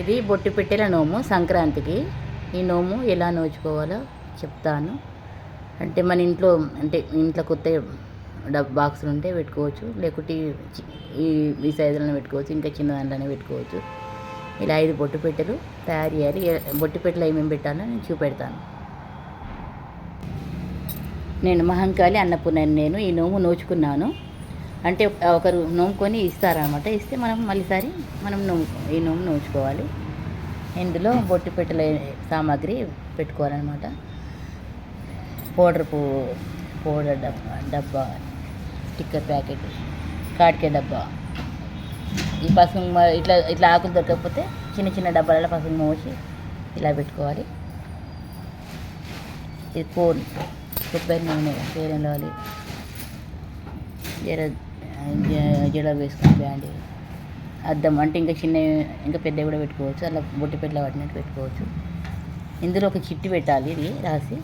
ఇది బొట్టు పెట్టెల నోము సంక్రాంతికి. ఈ నోము ఎలా నోచుకోవాలో చెప్తాను. అంటే మన ఇంట్లో అంటే ఇంట్లో కొత్త డబ్ బాక్సులు ఉంటే పెట్టుకోవచ్చు. లేకుంటే ఈ ఈ సైజులను పెట్టుకోవచ్చు. ఇంకా చిన్న దాంట్లోనే పెట్టుకోవచ్చు. ఇలా ఐదు బొట్టు పెట్టెలు తయారు చేయాలి. బొట్టు పెట్టెలు ఏమేమి పెట్టాలో నేను చూపెడతాను. నేను మహంకాళి అన్నపూర్ణ నేను ఈ నోము నోచుకున్నాను. అంటే ఒకరు నోముకొని ఇస్తారనమాట ఇస్తే మనం మళ్ళీసారి మనం నూము ఈ నోము నోచుకోవాలి. ఇందులో బొట్టు పెట్టెల సామాగ్రి పెట్టుకోవాలన్నమాట. పౌడర్ పువ్వు పౌడర్ డబ్బా డబ్బా స్టిక్కర్ ప్యాకెట్ కాటికే డబ్బా. ఈ పసుపు ఇట్లా ఇట్లా ఆకులు దొరకకపోతే చిన్న చిన్న డబ్బాలలో పసుపు మోసి ఇలా పెట్టుకోవాలి. ఇది కోన్ కొబ్బరి నూనె పేరెం జర జడ వేసుకుని బ్యాండ్. అద్దం అంటే ఇంకా చిన్న ఇంకా పెద్ద కూడా పెట్టుకోవచ్చు. అలా బొట్టి పెట్టల పట్టినట్టు పెట్టుకోవచ్చు. ఇందులో ఒక చిట్టి పెట్టాలి ఇది రాసి.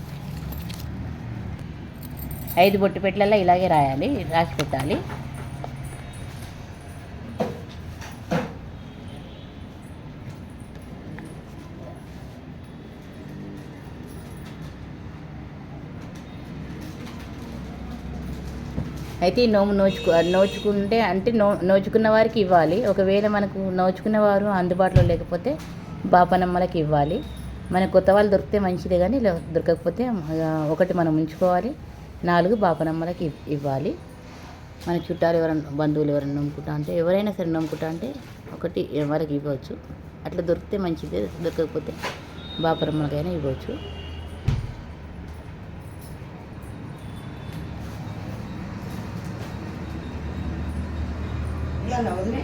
ఐదు బొట్టి పెట్టలలో ఇలాగే రాయాలి. రాసి పెట్టాలి. అయితే ఈ నోము నోచుకు నోచుకుంటే అంటే నో నోచుకున్న వారికి ఇవ్వాలి. ఒకవేళ మనకు నోచుకున్న వారు అందుబాటులో లేకపోతే బాపనమ్మలకి ఇవ్వాలి. మన కొత్త వాళ్ళు దొరికితే మంచిదే కానీ దొరకకపోతే ఒకటి మనం ఉంచుకోవాలి. నాలుగు బాపనమ్మలకి ఇవ్వాలి. మన చుట్టాలు ఎవరైనా బంధువులు ఎవరైనా నమ్ముకుంటా అంటే ఎవరైనా సరే నమ్ముకుంటా అంటే ఒకటి వాళ్ళకి ఇవ్వచ్చు. అట్లా దొరికితే మంచిదే దొరకకపోతే బాపనమ్మలకైనా ఇవ్వచ్చు. ಅಲ್ಲ ಹೌದ್ರಿ